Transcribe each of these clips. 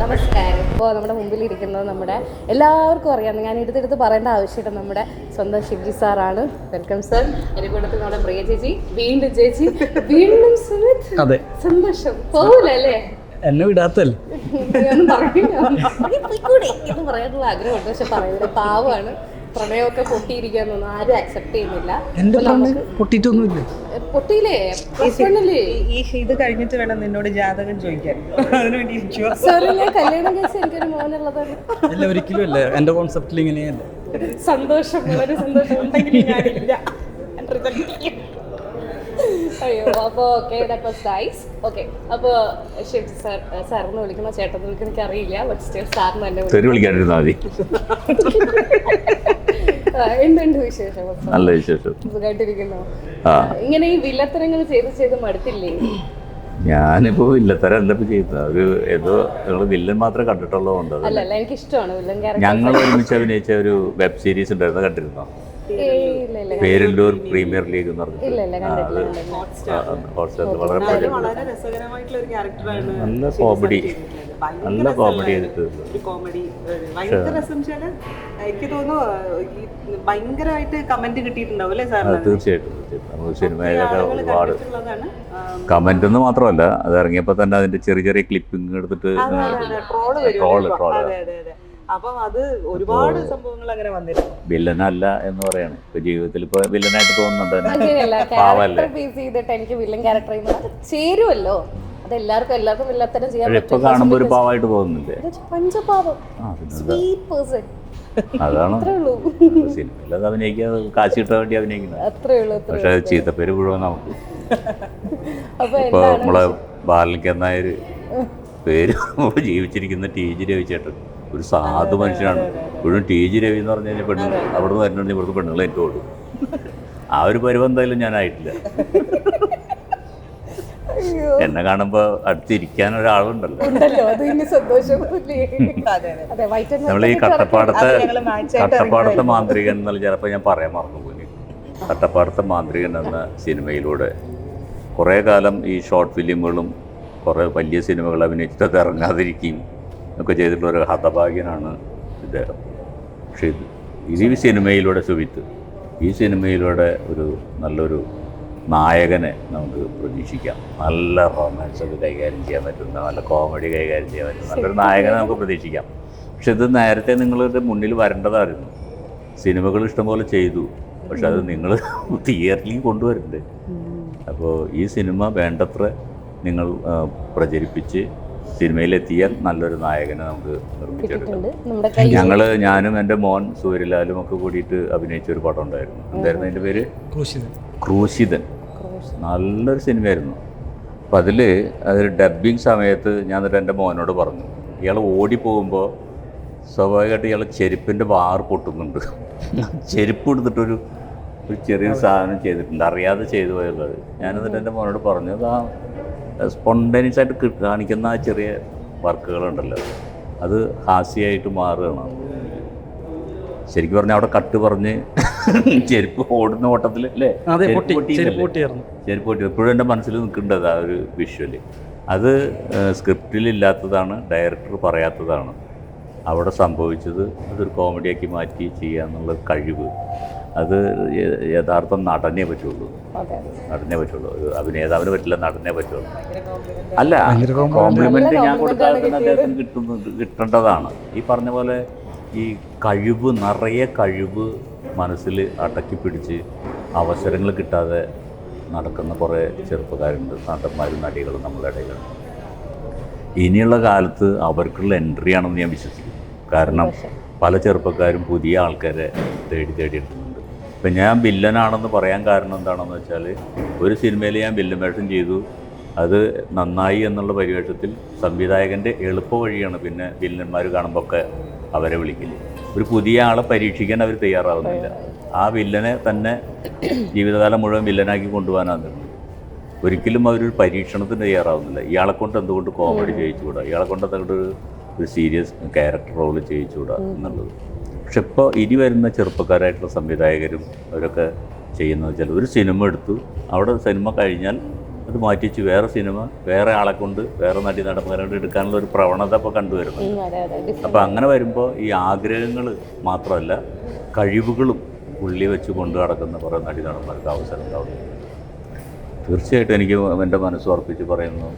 നമസ്കാരം. ഇപ്പോൾ നമ്മുടെ മുമ്പിൽ ഇരിക്കുന്നത് നമ്മുടെ എല്ലാവർക്കും അറിയാം. ഞാൻ എടുത്തെടുത്ത് പറയേണ്ട ആവശ്യമില്ല. നമ്മുടെ സ്വന്തം ശിവജി സാറാണ്. വെൽക്കം സർ എന്റെ കൂട്ടത്തിൽ നമ്മുടെ പ്രിയ ചേച്ചി വീണ്ടും ചേച്ചി വീണ്ടും സുമിത്. അതെ. സന്തോഷം. പോകില്ലല്ലേ എന്നെ വിടാത്തല്ലേ? പറയാനുള്ള ആഗ്രഹമുണ്ട്. പക്ഷെ പറയുന്നത് പാവമാണ്. പ്രണയമൊക്കെ പൊട്ടിയിരിക്കാൻ തോന്നുന്നു. ആരും അക്സെപ്റ്റ് ചെയ്യുന്നില്ല. എന്റെ പ്രണയം പൊട്ടിയിട്ടൊന്നുമില്ല. പൊട്ടിയില്ലേ? ഈ ഇത് കഴിഞ്ഞിട്ട് വേണം നിന്നോട് ജാതകം ചോദിക്കാൻ. സാറ് ഞാൻ കല്യാണം കഴിച്ച എനിക്കൊരു മോനുള്ളതാണ്. അല്ല ഒരിക്കലും അല്ല. എന്റെ കോൺസെപ്റ്റിൽ ഇങ്ങനെയല്ല. സന്തോഷം വളരെ സന്തോഷം ഞാനില്ല അയ്യോ അപ്പോൾ okay that was nice okay അപ്പോൾ ഷിഫ്റ്റ് സാർ സാറിന് വിളിക്കണോ? ചേട്ടൻ വിളിക്കണോ? എനിക്ക് അറിയില്ല ബട്ട് സ്റ്റിൽ സാറിന് തന്നെ തെറി വിളിക്കാണ്ടിരുന്നാൽ മതി. എന്തുണ്ട് വിശേഷം? അപ്പൊ? നല്ല വിശേഷം. സുഖമായിട്ടിരിക്കുന്നു ഇങ്ങനെ ഈ വില്ലത്തരങ്ങൾ ചെയ്ത് ചെയ്ത് മടുത്തില്ലേ? ഞാനിപ്പോ വില്ലത്തരം ഇപ്പൊ ചെയ്യുന്നത് ഒരു ഏതോ നിങ്ങൾ വില്ലൻ മാത്രമേ കണ്ടിട്ടുള്ളതുകൊണ്ട് ഞങ്ങൾ ഒരുമിച്ച് അഭിനയിച്ച ഒരു വെബ് സീരീസ് ഉണ്ടായിരുന്നു കണ്ടിരുന്നോ? പേരല്ലൂർ പ്രീമിയർ ലീഗ് എന്ന് പറഞ്ഞിട്ട്. വളരെ വളരെ രസകരമായിട്ടുള്ള ഒരു ക്യാരക്ടറാണ് നല്ല കോമഡി നല്ല കോമഡി കോമഡി ഭയങ്കര രസം വെച്ചാൽ എനിക്ക് തോന്നുന്നു ഈ ഭയങ്കരമായിട്ട് കമന്റ് കിട്ടിയിട്ടുണ്ടാവും അല്ലേ സാർ തീർച്ചയായിട്ടും തീർച്ചയായിട്ടും. നമുക്ക് സിനിമയിലൊക്കെ ഒരുപാട് ഉള്ളതാണ് കമന്റ് എന്ന് മാത്രമല്ല അത് ഇറങ്ങിയപ്പോൾ തന്നെ അതിന്റെ ചെറിയ ചെറിയ ക്ലിപ്പിംഗ് എടുത്തിട്ട് ട്രോൾ വരും ട്രോൾ അപ്പം അത് ഒരുപാട് സംഭവങ്ങൾ അങ്ങനെ വന്നിരുന്നു. വില്ലനല്ല എന്ന് പറയാണ്. ഇപ്പൊ ജീവിതത്തിൽ ഇപ്പൊ വില്ലനായിട്ട് തോന്നുന്നുണ്ട് തന്നെ. പാവല്ലേ? ക്യാരക്ടർ ബേസ് ചെയ്തിട്ട് എനിക്ക് വില്ലൻ ക്യാരക്ടർ ചേരുമല്ലോ അത് എല്ലാവർക്കും എല്ലാവർക്കും വില്ലത്തരം ചെയ്യാൻ ഇപ്പൊ പറ്റും. ഒരു പാവമായിട്ട് തോന്നുന്നില്ലേ? ഇത് പഞ്ചപാവം. സ്വീറ്റ് പേഴ്സൺ അതാണ്? അത്രേ ഉള്ളൂ. സിനിമയിൽ അത് അഭിനയിക്കാതെ കാശ് കിട്ടാൻ വേണ്ടി അഭിനയിക്കുന്നത്. അത്രേ ഉള്ളൂ അത്രേ പക്ഷെ അത് ചീത്തപ്പേര് മുഴുവൻ നമുക്ക്. അപ്പൊ ഇപ്പൊ നമ്മളെ ബാലനിക്ക് എന്നായൊരു പേര് ജീവിച്ചിരിക്കുന്ന ടി ജി ഒരു സാധു മനുഷ്യനാണ്. ഇപ്പോഴും ടി ജി രവി എന്ന് പറഞ്ഞു കഴിഞ്ഞാൽ പെണ്ണ് അവിടെ നിന്ന് വരണമെങ്കിൽ ഇവിടുത്തെ പെണ്ണുങ്ങൾ ഏറ്റവും ഓടും ആ ഒരു പരുവം എന്തായാലും ഞാനായിട്ടില്ല എന്നെ കാണുമ്പോ അടുത്തിരിക്കാൻ ഒരാളുണ്ടല്ലോ. നമ്മൾ ഈ കട്ടപ്പാടത്തെ കട്ടപ്പാടത്തെ മാന്ത്രികൻ എന്നുള്ള ചിലപ്പോൾ ഞാൻ പറയാൻ മറന്നുപോയി. കട്ടപ്പാടത്തെ മാന്ത്രികൻ എന്ന സിനിമയിലൂടെ കുറേ കാലം ഈ ഷോർട്ട് ഫിലിമുകളും കുറേ വലിയ സിനിമകൾ അഭിനയിച്ചിട്ട് അത് ഇറങ്ങാതിരിക്കുകയും ഒക്കെ ചെയ്തിട്ടുള്ള ഒരു ഹതഭാഗ്യനാണ് ഇദ്ദേഹം. പക്ഷേ ഇത് ഈ സിനിമയിലൂടെ സുവിത്ത് ഈ സിനിമയിലൂടെ ഒരു നല്ലൊരു നായകനെ നമുക്ക് പ്രതീക്ഷിക്കാം. നല്ല റൊമാൻസ് ഒക്കെ കൈകാര്യം ചെയ്യാൻ പറ്റുന്ന നല്ല കോമഡി കൈകാര്യം ചെയ്യാൻ പറ്റുന്ന നല്ലൊരു നായകനെ നമുക്ക് പ്രതീക്ഷിക്കാം. പക്ഷെ ഇത് നേരത്തെ നിങ്ങളുടെ മുന്നിൽ വരേണ്ടതായിരുന്നു. സിനിമകൾ ഇഷ്ടംപോലെ ചെയ്തു. പക്ഷെ അത് നിങ്ങൾ തിയേറ്ററിലേക്ക് കൊണ്ടുവരണ്ടേ? അപ്പോൾ ഈ സിനിമ വേണ്ടത്ര നിങ്ങൾ പ്രചരിപ്പിച്ച് സിനിമയിലെത്തിയാൽ നല്ലൊരു നായകനെ നമുക്ക് നിർമ്മിച്ചെടുക്കാം. ഞങ്ങൾ ഞങ്ങൾ ഞാനും എന്റെ മോൻ സൂര്യലാലും ഒക്കെ കൂടിയിട്ട് അഭിനയിച്ച ഒരു പടം ഉണ്ടായിരുന്നു എന്തായിരുന്നു അതിന്റെ പേര്? ക്രൂശിതൻ. നല്ലൊരു സിനിമയായിരുന്നു. അപ്പം അതിൽ അതൊരു ഡബിങ് സമയത്ത് ഞാൻ എന്നിട്ട് എന്റെ മോനോട് പറഞ്ഞു ഇയാൾ ഓടിപ്പോകുമ്പോൾ സ്വാഭാവികമായിട്ട് ഇയാൾ ചെരുപ്പിന്റെ വാർ പൊട്ടുന്നുണ്ട്. ചെരുപ്പ് എടുത്തിട്ടൊരു ഒരു ചെറിയൊരു സാധനം ചെയ്തിട്ടുണ്ട്. അറിയാതെ ചെയ്തു പോയുള്ളത്. ഞാനെന്നിട്ട് എന്റെ മോനോട് പറഞ്ഞു അത് ആ സ്പോണ്ടേനിയസ് ആയിട്ട് കാണിക്കുന്ന ആ ചെറിയ വർക്കുകളുണ്ടല്ലോ. അത് ഹാസ്യമായിട്ട് മാറുകയാണ്. ശരിക്കും പറഞ്ഞാൽ അവിടെ കട്ട് പറഞ്ഞ് ചെരുപ്പ് ഓടുന്ന ഓട്ടത്തിൽ അല്ലേ? ചെരുപ്പ് പൊട്ടി എപ്പോഴും എന്റെ മനസ്സിൽ നിൽക്കേണ്ടത് ആ ഒരു വിഷ്വൽ അത് സ്ക്രിപ്റ്റിൽ ഇല്ലാത്തതാണ് ഡയറക്ടർ പറയാത്തതാണ്. അവിടെ സംഭവിച്ചത് അതൊരു കോമഡിയാക്കി മാറ്റി ചെയ്യുക എന്നുള്ള കഴിവ്. അത് യഥാർത്ഥം നടനേ പറ്റുള്ളൂ. അതെ നടനേ പറ്റുള്ളൂ. ഒരു അഭിനേതാവിന് പറ്റില്ല നടനേ പറ്റുള്ളൂ. അല്ല കോംപ്ലിമെന്റ് കോംപ്ലിമെന്റ് ഞാൻ കൊടുത്താൽ തന്നെ അദ്ദേഹത്തിന് കിട്ടുന്നത് കിട്ടേണ്ടതാണ്. ഈ പറഞ്ഞ പോലെ ഈ കഴിവ് നിറയെ കഴിവ് മനസ്സിൽ അടക്കി പിടിച്ച് അവസരങ്ങൾ കിട്ടാതെ നടക്കുന്ന കുറേ ചെറുപ്പക്കാരുണ്ട് നടന്മാരും നടികളും നമ്മളുടെ ഇടയിലുണ്ട് ഇനിയുള്ള കാലത്ത് അവർക്കുള്ള എൻട്രി ആണെന്ന് ഞാൻ വിശ്വസിക്കുന്നു. കാരണം പല ചെറുപ്പക്കാരും പുതിയ ആൾക്കാരെ തേടി തേടി എടുക്കുന്നുണ്ട് ഇപ്പം ഞാൻ വില്ലനാണെന്ന് പറയാൻ കാരണം എന്താണെന്ന് വെച്ചാൽ ഒരു സിനിമയിൽ ഞാൻ വില്ലൻ വേഷം ചെയ്തു. അത് നന്നായി എന്നുള്ള പരിവേഷത്തിൽ സംവിധായകന്റെ എളുപ്പ വഴിയാണ് പിന്നെ വില്ലന്മാർ കാണുമ്പോൾ ഒക്കെ അവരെ വിളിക്കില്ല ഒരു പുതിയ ആളെ പരീക്ഷിക്കാൻ അവർ തയ്യാറാവുന്നില്ല. ആ വില്ലനെ തന്നെ ജീവിതകാലം മുഴുവൻ വില്ലനാക്കി കൊണ്ടുപോകാനാണ് ഒരിക്കലും അവരൊരു പരീക്ഷണത്തിന് തയ്യാറാവുന്നില്ല. ഇയാളെ കൊണ്ട് എന്തുകൊണ്ട് കോമഡി ചെയ്യിച്ചുകൂടാ? ഇയാളെ കൊണ്ട് എന്തുകൊണ്ട് ഒരു സീരിയസ് ക്യാരക്ടർ റോൾ ചെയ്യിച്ചുകൂടാ എന്നുള്ളത്. പക്ഷെ ഇപ്പോൾ ഇനി വരുന്ന ചെറുപ്പക്കാരായിട്ടുള്ള സംവിധായകരും അവരൊക്കെ ചെയ്യുന്നത് വെച്ചാൽ ഒരു സിനിമ എടുത്തു. അവിടെ സിനിമ കഴിഞ്ഞാൽ അത് മാറ്റി വെച്ച് വേറെ സിനിമ വേറെ ആളെ കൊണ്ട് വേറെ നടി നടന്മാരോട് എടുക്കാനുള്ള ഒരു പ്രവണത ഇപ്പോൾ കണ്ടുവരുന്നു. അപ്പോൾ അങ്ങനെ വരുമ്പോൾ ഈ ആഗ്രഹങ്ങൾ മാത്രമല്ല കഴിവുകളും ഉള്ളി വെച്ച് കൊണ്ടു നടക്കുന്ന കുറേ നടി നടന്മാർക്ക് അവസരം ഉണ്ടാവും തീർച്ചയായിട്ടും എനിക്ക് എന്റെ മനസ്സ് ഉറപ്പിച്ച് പറയുന്നു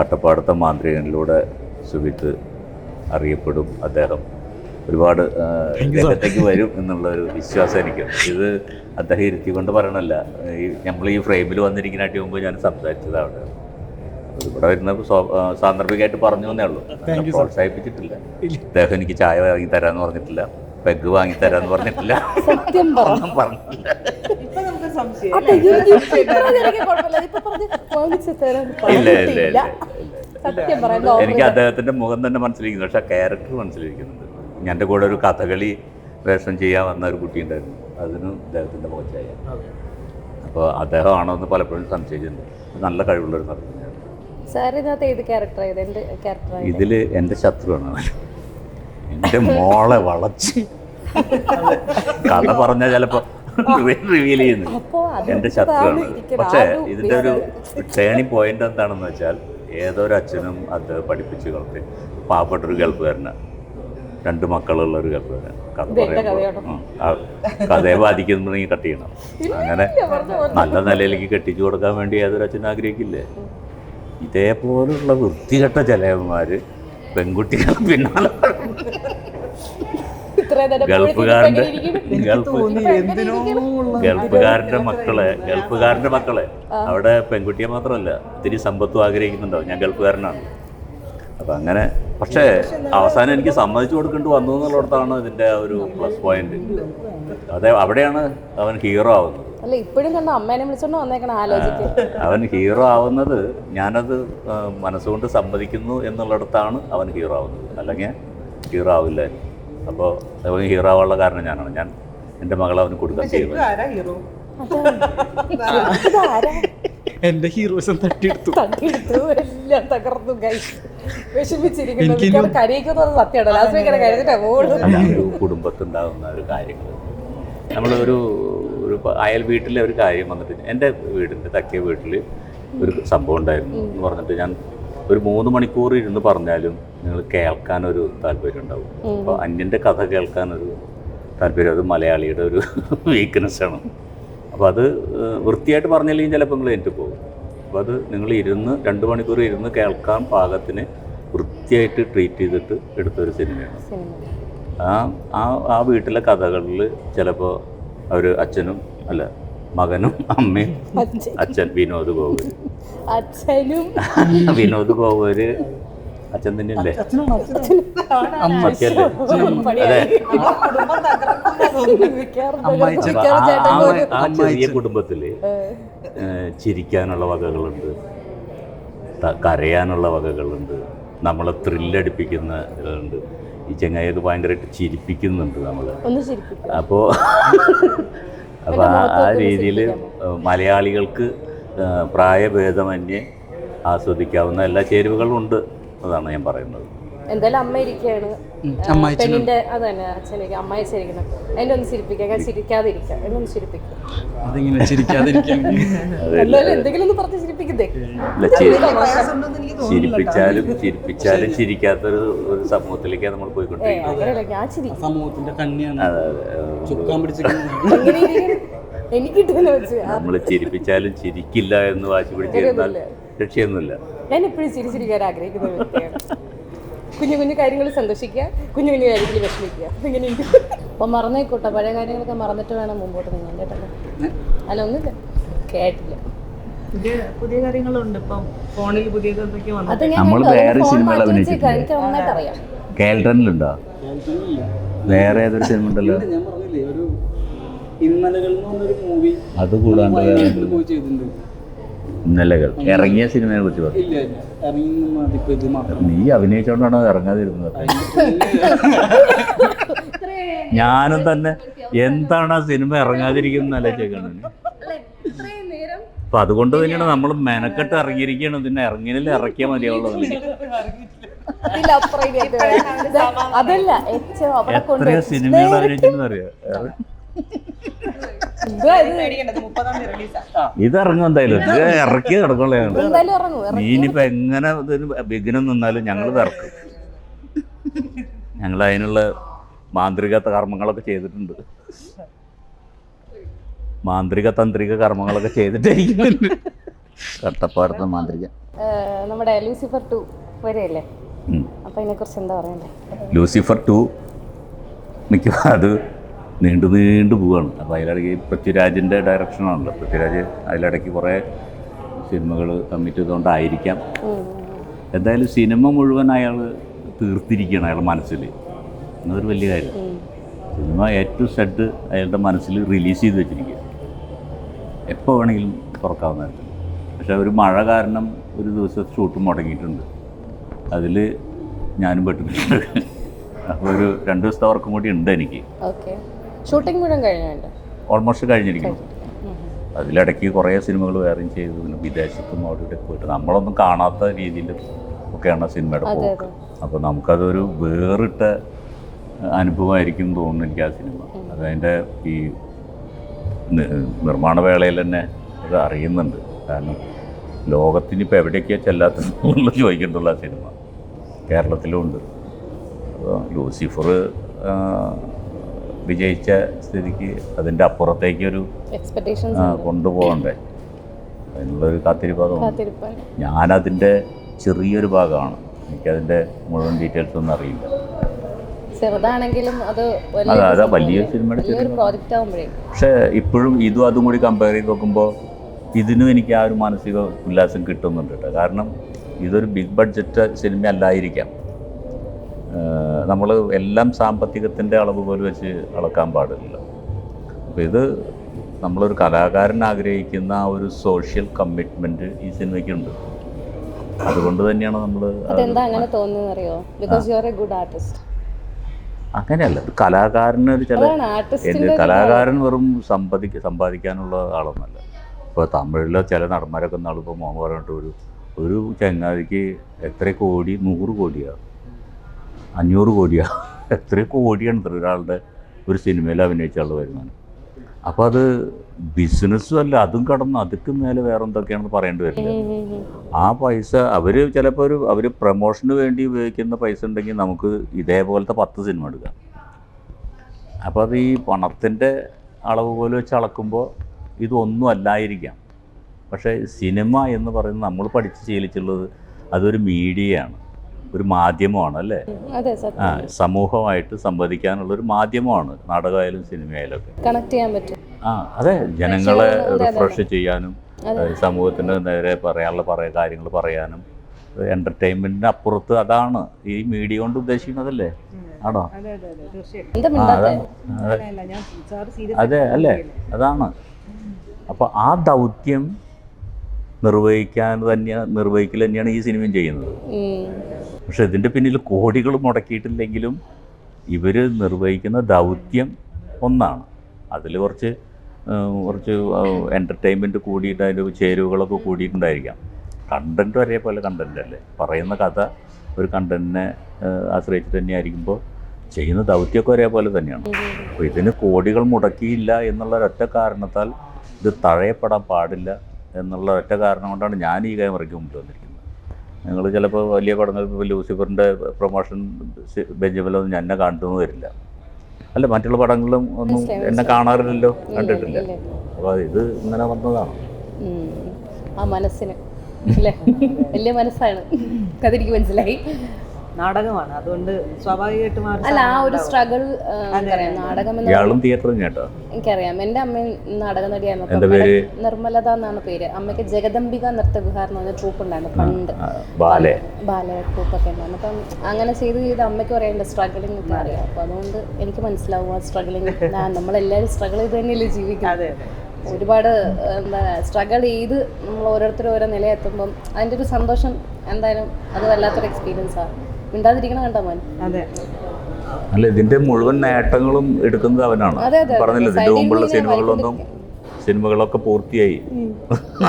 കട്ടപ്പാടത്തെ മാന്ത്രികനിലൂടെ സുബിത്ത് അറിയപ്പെടും അദ്ദേഹം. ഒരുപാട് രംഗത്തേക്ക് വരും എന്നുള്ള ഒരു വിശ്വാസം എനിക്ക്. ഇത് അദ്ദേഹം ഇരുത്തി കൊണ്ട് പറയണല്ല ഈ നമ്മൾ ഈ ഫ്രെയിമിൽ വന്നിരിക്കുന്നതിനായിട്ട് മുമ്പ് ഞാൻ സംസാരിച്ചതാണ് ഇവിടെ വരുന്ന സാന്ദർഭികമായിട്ട് പറഞ്ഞു എന്നേ ഉള്ളൂ. പ്രോത്സാഹിപ്പിച്ചിട്ടില്ല. അദ്ദേഹം എനിക്ക് ചായ വാങ്ങി തരാന്ന് പറഞ്ഞിട്ടില്ല. പെഗ് വാങ്ങി തരാന്ന് പറഞ്ഞിട്ടില്ല. സത്യം പറ. ഒന്നും പറഞ്ഞിട്ടില്ല. ഇപ്പൊ നമുക്ക് സംശയം അപ്പൊ ഈ- ഈ പറഞ്ഞത് എനിക്ക് കുഴപ്പമില്ല. ഇപ്പൊ പറഞ്ഞ് വാങ്ങിച്ച് ഇല്ല ഇല്ല ഇല്ല എനിക്ക് അദ്ദേഹത്തിന്റെ മുഖം തന്നെ മനസ്സിലിരിക്കുന്നു. പക്ഷെ ക്യാരക്ടർ മനസ്സിലിരിക്കുന്നുണ്ട്. എന്റെ കൂടെ ഒരു കഥകളി വേഷം ചെയ്യാൻ വന്ന ഒരു കുട്ടി ഉണ്ടായിരുന്നു. അതിനും അദ്ദേഹത്തിന്റെ മോശമായ അപ്പോൾ അദ്ദേഹമാണോ എന്ന് പലപ്പോഴും സംശയിച്ചിട്ടുണ്ട്. നല്ല കഴിവുള്ളൊരു ക്യാരക്ടർ ഇതിൽ എന്റെ ശത്രുവാണ് എന്റെ മോളെ വളച്ച്. കഥ പറഞ്ഞാൽ ചിലപ്പോൾ റിവീൽ ചെയ്യുന്നു. എന്റെ ശത്രുവാണ്. പക്ഷേ ഇതിന്റെ ഒരു ടേണിംഗ് പോയിന്റ് എന്താണെന്ന് വെച്ചാൽ ഏതൊരു അച്ഛനും അത് പഠിപ്പിച്ച് കളത്തി പാവപ്പെട്ടൊരു ഗൾഫുകാരനാണ്. രണ്ട് മക്കളുള്ള ഒരു കഥ കഥ പറയുമ്പോൾ കഥയെ ബാധിക്കുന്നുണ്ടെങ്കിൽ കട്ട് ചെയ്യണം. അങ്ങനെ നല്ല നിലയിലേക്ക് കെട്ടിച്ചു കൊടുക്കാൻ വേണ്ടി ഏതൊരു അച്ഛനും ആഗ്രഹിക്കില്ലേ? ഇതേപോലുള്ള വൃത്തികെട്ട ചിലവന്മാർ പെൺകുട്ടികൾ പിന്നാലെ ഗൾഫുകാരന്റെ ഗൾഫുകാരന്റെ മക്കളെ. ഗൾഫുകാരന്റെ മക്കളെ. അവിടെ പെൺകുട്ടിയെ മാത്രമല്ല ഇത്തിരി സമ്പത്തും ആഗ്രഹിക്കുന്നുണ്ടാവും. ഞാൻ ഗൾഫുകാരനാണ്. അപ്പം അങ്ങനെ പക്ഷേ അവസാനം എനിക്ക് സമ്മതിച്ചു കൊടുക്കേണ്ടി വന്നു എന്നുള്ളിടത്താണ് ഇതിന്റെ ആ ഒരു പ്ലസ് പോയിന്റ് അതെ അവിടെയാണ് അവൻ ഹീറോ ആവുന്നത്. അല്ല ഇപ്പോഴും കണ്ട അമ്മേനെ വിളിച്ചോണ്ട് വന്നേക്കണം ആലോചിക്ക്. അവൻ ഹീറോ ആവുന്നത് ഞാനത് മനസ്സുകൊണ്ട് സമ്മതിക്കുന്നു എന്നുള്ളിടത്താണ് അവൻ ഹീറോ ആവുന്നത്. അല്ലെങ്കിൽ ഹീറോ ആവില്ല. അപ്പോൾ അവൻ ഹീറോ ആവാനുള്ള കാരണം ഞാനാണ്. ഞാൻ എന്റെ മകളെ അവന് കൊടുക്കാൻ ചെയ്യുന്നത് എന്റെ ഹീറോയിസം തട്ടിയെടുത്തു. തട്ടിയെടുത്തു. എല്ലാം തകർന്നു വിഷമിച്ചിരിക്കുന്നു. കരയിക്കുന്നത് സത്യമാണ് ലാസ്റ്റ് കുടുംബത്തുണ്ടാകുന്ന ഒരു കാര്യങ്ങൾ. നമ്മളൊരു ഒരു അയൽ വീട്ടിലെ ഒരു കാര്യം വന്നിട്ട് എന്റെ വീടിന്റെ തക്കിയ വീട്ടിൽ ഒരു സംഭവം ഉണ്ടായിരുന്നു എന്ന് പറഞ്ഞിട്ട് ഞാൻ ഒരു മൂന്ന് മണിക്കൂർ ഇരുന്ന് പറഞ്ഞാലും നിങ്ങൾ കേൾക്കാനൊരു താല്പര്യം ഉണ്ടാവും. അപ്പോൾ അന്യന്റെ കഥ കേൾക്കാനൊരു താല്പര്യം അത് മലയാളിയുടെ ഒരു വീക്ക്നെസ്സാണ് അപ്പോൾ അത് വൃത്തിയായിട്ട് പറഞ്ഞില്ലെങ്കിൽ ചിലപ്പോൾ നിങ്ങൾ എനിക്ക് പോകും. അപ്പോൾ അത് നിങ്ങൾ ഇരുന്ന് രണ്ട് മണിക്കൂർ ഇരുന്ന് കേൾക്കാൻ പാകത്തിന് വൃത്തിയായിട്ട് ട്രീറ്റ് ചെയ്തിട്ട് എടുത്തൊരു സിനിമയാണ്. ആ ആ ആ വീട്ടിലെ കഥകളിൽ ചിലപ്പോൾ അവർ അച്ഛനും അല്ല മകനും അമ്മയും അച്ഛൻ. വിനോദ് ഗോവൂര് അച്ഛനും വിനോദ് ഗോവൂര് അച്ഛൻ തന്നെയല്ലേ ആ-. ചെറിയ കുടുംബത്തിൽ ചിരിക്കാനുള്ള വകകളുണ്ട്. കരയാനുള്ള വകകളുണ്ട്. നമ്മളെ ത്രില്ലടിപ്പിക്കുന്ന ഇതുണ്ട്. ഈ ചെങ്ങായൊക്കെ ഭയങ്കരമായിട്ട് ചിരിപ്പിക്കുന്നുണ്ട് നമ്മൾ അപ്പോൾ അപ്പോൾ ആ രീതിയിൽ മലയാളികൾക്ക് പ്രായഭേദമന്യേ ആസ്വദിക്കാവുന്ന എല്ലാ ചേരുവകളും ഉണ്ട്. അതാണ് ഞാൻ പറയുന്നത്. എന്തായാലും അമ്മ ഇരിക്കുകയാണ്. പെണ്ണിന്റെ അത് തന്നെ അച്ഛനൊക്കെ അമ്മായി ചിരിക്കണം എന്നെ ഒന്ന് ചിരിപ്പിക്കാം ഞാൻ ചിരിക്കാതിരിക്കാം. എന്നെ ഒന്ന് ചിരിപ്പിക്കാം. അതിങ്ങനെ ചിരിക്കാതിരിക്കാൻ എന്തായാലും എന്തെങ്കിലും ഒന്ന് പറഞ്ഞ് ചിരിപ്പിക്കുന്നേ ചിരിപ്പിച്ചാലും ചിരിപ്പിച്ചാലും ചിരിക്കാത്തൊരു ഒരു സമൂഹത്തിലേക്കാണ് നമ്മൾ പോയിക്കൊണ്ടിരിക്കുന്നത്. ഞാൻ സമൂഹത്തിന്റെ കണ്ണിയാണ്. ചുക്കാൻ പിടിച്ചിരിക്കുന്നത്. എനിക്ക് നമ്മൾ ചിരിപ്പിച്ചാലും ചിരിക്കില്ല എന്ന് വാശി പിടിച്ചിരുന്നാൽ രക്ഷയൊന്നുമില്ല. ഞാൻ എപ്പോഴും ചിരിച്ചിരിക്കാൻ ആഗ്രഹിക്കുന്ന വ്യക്തിയാണ്. കുഞ്ഞു കുഞ്ഞു കാര്യങ്ങൾ സന്തോഷിക്കുക കുഞ്ഞു കുഞ്ഞു കാര്യങ്ങൾ വിഷമിക്കുക. ഇങ്ങനെ അപ്പൊ മറന്നേക്കോട്ടെ പഴയ കാര്യങ്ങളൊക്കെ മറന്നിട്ട് വേണം മുമ്പോട്ട് നീങ്ങാൻ കേട്ടല്ലോ അല്ല ഒന്നുമില്ല. കേട്ടില്ല. പുതിയ പുതിയ കാര്യങ്ങളുണ്ട് ഇപ്പം. ഫോണിൽ പുതിയ നമ്മൾ വേറെ സിനിമകൾ നന്നായിട്ട് വേറെ ഏതൊരു സിനിമ ഉണ്ടല്ലോ? ഞാൻ പറഞ്ഞില്ലേ ഒരു ഇന്നലകൾ മൂവി അത് കൂടാണ്ട് വേറെ ചെയ്തിട്ടുണ്ട്. ഇന്നലകൾ. ഇറങ്ങിയ സിനിമയെ കുറിച്ച് പറഞ്ഞു. ഇല്ല ഇല്ല. അതിപ്പോ ഇത് മാത്രം. നീ അഭിനയിച്ചോണ്ടാണോ ഇറങ്ങാതിരുന്നത്? ഞാനും തന്നെ എന്താണ് ആ സിനിമ ചോദിക്കണം ഇത്രയും നേരം അപ്പൊ അതുകൊണ്ട് തന്നെയാണ് നമ്മൾ മെനക്കെട്ട് ഇറങ്ങിയിരിക്കുകയാണ് പിന്നെ ഇറങ്ങിയില്ല ഇറക്കിയാൽ മതിയാവുള്ളത് എത്രയോ സിനിമകൾ അഭിനയിച്ചെന്ന് അറിയാം എന്തുവാ ഇത്? പേടിക്കേണ്ടത് മുപ്പതാം തീയതി റിലീസാ. ഇത് ഇറങ്ങും. എന്തായാലും ഇത് ഇറക്കി കിടക്കുള്ളൂ ഞങ്ങൾ നീ ഇനിയിപ്പോൾ എങ്ങനെ ഇതിന് വിഘ്നം നിന്നാലും ഞങ്ങൾ ഇറക്കും ഞങ്ങൾ അതിനുള്ള മാന്ത്രിക കർമ്മങ്ങളൊക്കെ ചെയ്തിട്ടുണ്ട്. മാന്ത്രിക തന്ത്രിക കർമ്മങ്ങളൊക്കെ ചെയ്തിട്ടായിരിക്കും കട്ടപ്പാടത്തെ മാന്ത്രിക. നമ്മുടെ ലൂസിഫർ ടു വരെയല്ലേ. അപ്പൊ അതിനെ കുറിച്ച് എന്താ പറയണ്ടേ? ലൂസിഫർ ടു മിക്ക അത് നീണ്ടു നീണ്ടു പോവാണ്. അപ്പോൾ അതിലിടയ്ക്ക് പൃഥ്വിരാജിന്റെ ഡയറക്ഷനാണല്ലോ പൃഥ്വിരാജ് അതിലിടയ്ക്ക് കുറേ സിനിമകൾ കമ്മിറ്റ് ചെയ്തുകൊണ്ടായിരിക്കാം. എന്തായാലും സിനിമ മുഴുവൻ അയാൾ തീർത്തിരിക്കുകയാണ് അയാളുടെ മനസ്സിൽ എന്നതൊരു വലിയ കാര്യം. സിനിമ എ ടു സെഡ് അയാളുടെ മനസ്സിൽ റിലീസ് ചെയ്ത് വെച്ചിരിക്കുക എപ്പോൾ വേണമെങ്കിലും തുറക്കാവുന്നതായിരുന്നു പക്ഷേ ഒരു മഴ കാരണം ഒരു ദിവസം ഷൂട്ട് മുടങ്ങിയിട്ടുണ്ട്. അതിൽ ഞാനും പെട്ടിട്ടുണ്ട്. അപ്പോൾ ഒരു രണ്ട് ദിവസത്തെ വർക്കും കൂടി ഉണ്ട് എനിക്ക്. ഓക്കെ ഷൂട്ടിംഗ് മുഴുവൻ കഴിഞ്ഞുണ്ട്. ഓൾമോസ്റ്റ് കഴിഞ്ഞിരിക്കുന്നു. അതിലിടയ്ക്ക് കുറേ സിനിമകൾ വേറെയും ചെയ്തു. വിദേശത്തും അവിടെ ഇവിടെ പോയിട്ട് നമ്മളൊന്നും കാണാത്ത രീതിയിൽ ഒക്കെയാണ് സിനിമയുടെ പോക്ക്. അപ്പോൾ നമുക്കതൊരു വേറിട്ട അനുഭവമായിരിക്കും തോന്നുന്നു എനിക്ക് ആ സിനിമ. അതതിന്റെ ഈ നിർമ്മാണ വേളയിൽ തന്നെ അത് അറിയുന്നുണ്ട്. കാരണം ലോകത്തിനിപ്പോൾ എവിടെയൊക്കെയാ ചെല്ലാത്തതെന്നുള്ള ചോദിക്കേണ്ടുള്ള ആ സിനിമ. കേരളത്തിലും ഉണ്ട്. ലൂസിഫർ വിജയിച്ച സ്ഥിതിക്ക് അതിന്റെ അപ്പുറത്തേക്കൊരു കൊണ്ടുപോകണ്ടേ? അതിനുള്ളൊരു കാത്തിരിപ്പാണ്. ഞാനതിന്റെ ചെറിയൊരു ഭാഗമാണ്. എനിക്കതിന്റെ മുഴുവൻ ഡീറ്റെയിൽസ് ഒന്നും അറിയില്ല. ചെറുതാണെങ്കിലും അത് അതാ വലിയ അല്ലേ? സിനിമയുടെ പക്ഷേ ഇപ്പോഴും ഇതും അതും കൂടി കമ്പയർ ചെയ്ത് നോക്കുമ്പോൾ ഇതിനും എനിക്ക് ആ ഒരു മാനസിക ഉല്ലാസം കിട്ടുന്നുണ്ട് കേട്ടോ. കാരണം ഇതൊരു ബിഗ് ബഡ്ജറ്റ് സിനിമ അല്ലായിരിക്കാം നമ്മൾ എല്ലാം സാമ്പത്തികത്തിന്റെ അളവ് പോലെ വെച്ച് അളക്കാൻ പാടില്ല. അപ്പോൾ ഇത് നമ്മളൊരു കലാകാരൻ ആഗ്രഹിക്കുന്ന ആ ഒരു സോഷ്യൽ കമ്മിറ്റ്മെന്റ് ഈ സിനിമയ്ക്കുണ്ട്. അതുകൊണ്ട് തന്നെയാണ് നമ്മൾ അതെന്താ അങ്ങനെ തോന്നുന്നത് അറിയോ? Because you are a good artist അങ്ങനെയല്ല ഒരു കലാകാരന് ഒരു ചില കലാകാരൻ വെറും സമ്പാദിക്ക സമ്പാദിക്കാനുള്ള ആളൊന്നല്ല. ഇപ്പോൾ തമിഴിലെ ചില നടന്മാരൊക്കെ നാളിപ്പോൾ മോഹൻ പറഞ്ഞിട്ട് ഒരു ഒരു ചങ്ങാതിക്ക് എത്ര കോടി? നൂറ് കോടിയാ. അഞ്ഞൂറ് കോടിയാണ് എത്ര കോടിയാണ് ഇത്ര ഒരാളുടെ ഒരു സിനിമയിൽ അഭിനയിച്ച ആൾ വരുമാനം. അപ്പോൾ അത് ബിസിനസ്സും അല്ല അതും കടന്ന് അതിക്കും മേലെ വേറെ എന്തൊക്കെയാണെന്ന് പറയേണ്ടി വരില്ല. ആ പൈസ അവർ ചിലപ്പോൾ ഒരു അവർ പ്രൊമോഷന് വേണ്ടി ഉപയോഗിക്കുന്ന പൈസ ഉണ്ടെങ്കിൽ നമുക്ക് ഇതേപോലത്തെ പത്ത് സിനിമ എടുക്കാം. അപ്പോൾ അത് ഈ പണത്തിന്റെ അളവ് പോലെ വെച്ച് അളക്കുമ്പോൾ ഇതൊന്നും അല്ലായിരിക്കാം. പക്ഷേ സിനിമ എന്ന് പറയുന്നത് നമ്മൾ പഠിച്ച് ശീലിച്ചുള്ളത് അതൊരു മീഡിയയാണ്. ഒരു മാധ്യമമാണ് അല്ലേ? ആ സമൂഹമായിട്ട് സംവദിക്കാനുള്ള ഒരു മാധ്യമമാണ് നാടകമായാലും സിനിമയായാലും ഒക്കെ കണക്ട് ചെയ്യാൻ പറ്റും. ആ അതെ ജനങ്ങളെ. റിഫ്രഷ് ചെയ്യാനും സമൂഹത്തിന് നേരെ പറയാനുള്ള പറയ കാര്യങ്ങൾ പറയാനും എന്റർടൈൻമെന്റിന് അപ്പുറത്ത് അതാണ് ഈ മീഡിയ കൊണ്ട് ഉദ്ദേശിക്കുന്നതല്ലേ? ആണോ? അതെ അതെ അതെ തീർച്ചയായിട്ടും. എന്താ ആ മിണ്ടാത്തെ? അതാണ് അതെ അല്ല ഞാൻ സാറ് സീരിയസ് അതെ അല്ലേ? അതാണ്. അപ്പൊ ആ ദൗത്യം നിർവഹിക്കാൻ തന്നെ നിർവഹിക്കൽ തന്നെയാണ് ഈ സിനിമയും ചെയ്യുന്നത്. പക്ഷെ ഇതിന്റെ പിന്നിൽ കോടികൾ മുടക്കിയിട്ടില്ലെങ്കിലും ഇവർ നിർവഹിക്കുന്ന ദൗത്യം ഒന്നാണ്. അതിൽ കുറച്ച് കുറച്ച് എന്റർടൈൻമെന്റ് കൂടിയിട്ട് അതിന്റെ ചേരുവകളൊക്കെ കൂടിയിട്ടുണ്ടായിരിക്കാം. കണ്ടന്റ് ഒരേപോലെ കണ്ടന്റ് അല്ലേ? പറയുന്ന കഥ ഒരു കണ്ടന്റിനെ ആശ്രയിച്ചിട്ട് തന്നെയായിരിക്കുമ്പോൾ ചെയ്യുന്ന ദൗത്യമൊക്കെ ഒരേപോലെ തന്നെയാണ്. അപ്പോൾ ഇതിന് കോടികൾ മുടക്കിയില്ല എന്നുള്ള ഒറ്റ കാരണത്താൽ ഇത് തഴയപ്പെടാൻ പാടില്ല. എന്നുള്ള ഒറ്റ കാരണം കൊണ്ടാണ് ഞാൻ ഈ ക്യാമറയ്ക്ക് മുമ്പിൽ വന്നിരിക്കുന്നത്. നിങ്ങൾ ചിലപ്പോൾ വലിയ പടങ്ങൾ ഇപ്പോൾ ലൂസിഫറിന്റെ പ്രൊമോഷൻ ബെഞ്ചമിലൊന്നും എന്നെ കണ്ടെന്ന് വരില്ല. അല്ല മറ്റുള്ള പടങ്ങളിലും ഒന്നും എന്നെ കാണാറില്ലല്ലോ കണ്ടിട്ടില്ല. അപ്പോൾ ഇത് ഇങ്ങനെ വന്നതാണ്. ആ മനസ്സിന്. അല്ലേ? വലിയ മനസ്സാണ്. അതെനിക്ക് മനസ്സിലായി. നാടകമാണ്. അതുകൊണ്ട് സ്വാഭാവികമായിട്ടും അല്ല ആ ഒരു. സ്ട്രഗിൾ എനിക്കറിയാം. നാടകം എന്ന് ഇയാളും തിയേറ്ററിൽ കേട്ടോ? എനിക്കറിയാം. എന്റെ അമ്മ നാടക നടിയായിരുന്നു. എന്റെ അപ്പം പേര്? നിർമ്മലത എന്നാണ് പേര്. അമ്മയ്ക്ക് ജഗദംബിക നൃത്തവിഹാർ എന്ന് പറഞ്ഞ ട്രൂപ്പ് ഉണ്ടായിരുന്നു പണ്ട്. ബാലെ. ബാലെ ട്രൂപ്പൊക്കെ ഉണ്ടായിരുന്നു. അപ്പം അങ്ങനെ ചെയ്ത് ചെയ്ത് അമ്മയ്ക്ക് പറയേണ്ട സ്ട്രഗിളിങ് ഒക്കെ അറിയാം അപ്പോൾ അതുകൊണ്ട് എനിക്ക് മനസ്സിലാവും ആ സ്ട്രഗിളിങ് നമ്മളെല്ലാവരും സ്ട്രഗിൾ ചെയ്ത് തന്നെയല്ലേ ജീവിക്കുന്നത്. അതെ അതെ. ഒരുപാട് എന്താ സ്ട്രഗിൾ ചെയ്ത് നമ്മൾ ഓരോരുത്തരും ഓരോ നിലയെത്തുമ്പം അതിന്റെ ഒരു സന്തോഷം എന്തായാലും അത് വല്ലാത്തൊരു എക്സ്പീരിയൻസാണ് മിണ്ടാതിരിക്കണം കണ്ടോ മോൻ? അതെ. അല്ല ഇതിന്റെ മുഴുവൻ നേട്ടങ്ങളും എടുക്കുന്നത് അവനാണ്. പറഞ്ഞില്ല ഇതിന്റെ മുമ്പുള്ള സിനിമകളൊന്നും സിനിമകളൊക്കെ പൂർത്തിയായി.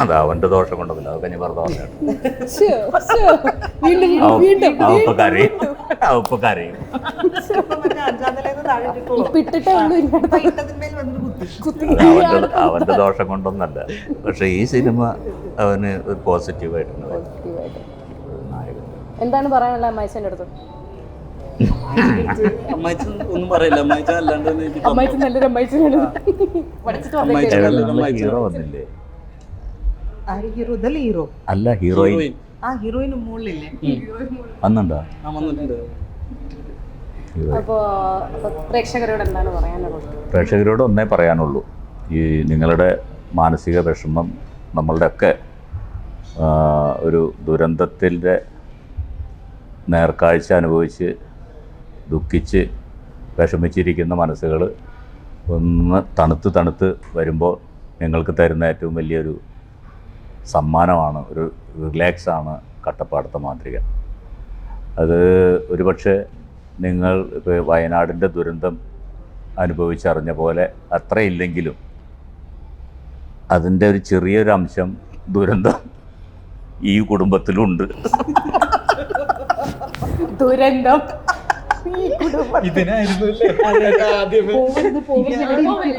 അത് അവന്റെ ദോഷം കൊണ്ടല്ല അതൊക്കെ ഞാൻ പറഞ്ഞു കരയും. അവപ്പ കരയും. അവന്റെ ദോഷം കൊണ്ടൊന്നല്ല. പക്ഷെ ഈ സിനിമ അവന് ഒരു പോസിറ്റീവായിട്ടുണ്ട് എന്താണ് പറയാനുള്ള അമ്മായിച്ചന്റെ അടുത്ത്? ഒന്നും പറയില്ല. അമ്മായിച്ച അല്ലാണ്ട് തന്നെ എനിക്ക് അമ്മായിച്ച നല്ലൊരു അമ്മായിച്ചനാണ് പഠിച്ചിട്ട് അമ്മായിച്ച വന്നേക്കാം നല്ല നമ്മളെ അമ്മായിച്ച. ഹീറോ വന്നില്ലേ? ആര് ഹീറോ ഇതല്ലേ ഹീറോ അല്ല ഹീറോയിൻ ഹീറോയിൻ. ആ ഹീറോയിന് മുകളിലില്ലേ? വന്നുണ്ടോ? ആ വന്നിട്ടുണ്ട്. ഹീറോയിൻ അപ്പോ പ്രേക്ഷകരോട് എന്താണ് പറയാനുള്ളത്? പ്രേക്ഷകരോട് ഒന്നേ പറയാനുള്ളൂ. ഈ നിങ്ങളുടെ മാനസിക വിഷമം നമ്മളുടെ ഒക്കെ ഒരു ദുരന്തത്തിന്റെ നേർക്കാഴ്ച അനുഭവിച്ച് ദുഃഖിച്ച് വിഷമിച്ചിരിക്കുന്ന മനസ്സുകൾ ഒന്ന് തണുത്ത് തണുത്ത് വരുമ്പോൾ നിങ്ങൾക്ക് തരുന്ന ഏറ്റവും വലിയൊരു സമ്മാനമാണ് ഒരു റിലാക്സാണ് കട്ടപ്പാടത്തെ മാന്ത്രിക. അത് ഒരുപക്ഷെ നിങ്ങൾ ഇപ്പോൾ വയനാടിന്റെ ദുരന്തം അനുഭവിച്ചറിഞ്ഞ പോലെ അത്രയില്ലെങ്കിലും അതിന്റെ ഒരു ചെറിയൊരു അംശം ദുരന്തം ഈ കുടുംബത്തിലുണ്ട്. ദുരന്തം.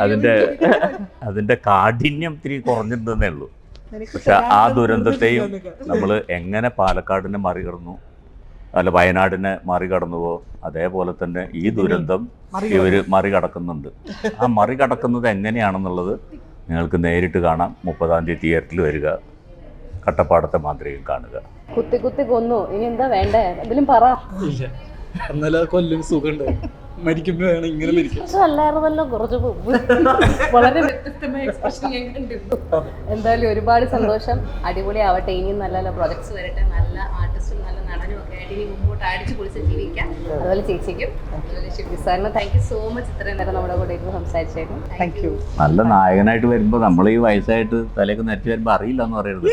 അതിന്റെ അതിന്റെ കാഠിന്യം ഇത്തിരി കുറഞ്ഞിട്ടുണ്ടെന്നേ ഉള്ളൂ. പക്ഷെ ആ ദുരന്തത്തെയും നമ്മൾ എങ്ങനെ പാലക്കാടിനെ മറികടന്നു? അല്ല വയനാടിനെ മറികടന്നുവോ? അതേപോലെ തന്നെ ഈ ദുരന്തം ഇവർ മറികടക്കുന്നുണ്ട്. ആ മറികടക്കുന്നത് എങ്ങനെയാണെന്നുള്ളത് നിങ്ങൾക്ക് നേരിട്ട് കാണാം. മുപ്പതാം തീയതി തിയേറ്ററിൽ വരിക. കട്ടപ്പാടത്തെ മാന്ത്രികൻ കാണുക. കുത്തി കുത്തി കൊന്നു. ഇനി എന്താ വേണ്ടേ? എന്തെങ്കിലും പറ. ഇല്ല. എന്നാലും കൊല്ലും കൊല്ലം. സുഖമുണ്ട്. മരിക്കുമ്പോ വേണം ഇങ്ങനെ മരിക്കും പക്ഷെ അല്ലായിരുന്നല്ലോ കുറച്ച് വളരെ വ്യത്യസ്തമായ എക്സ്പ്രഷൻ ഞാൻ കണ്ടിരുന്നു. എന്തായാലും ഒരുപാട് സന്തോഷം. അടിപൊളി ആവട്ടെ ഇനിയും നല്ല നല്ല പ്രൊജക്ട്സ് വരട്ടെ നല്ല ആർട്ടിസ്റ്റും നല്ല നടനും ഒക്കെ ആയിട്ട് ഇനി മുമ്പോട്ട് അടിച്ചു പൊളിച്ച് ജീവിക്കാം. അതുപോലെ ചേച്ചിക്കും അതുപോലെ ഷിബി സാറിന് താങ്ക് യു സോ മച്ച് ഇത്രയും നേരം നമ്മുടെ കൂടെ ഇരുന്ന് സംസാരിച്ചായിരുന്നു താങ്ക് യു നല്ല നായകനായിട്ട് വരുമ്പോൾ നമ്മൾ ഈ വയസ്സായിട്ട് തലയൊക്കെ നെറ്റ് വരുമ്പോൾ അറിയില്ല എന്ന് പറയരുത്.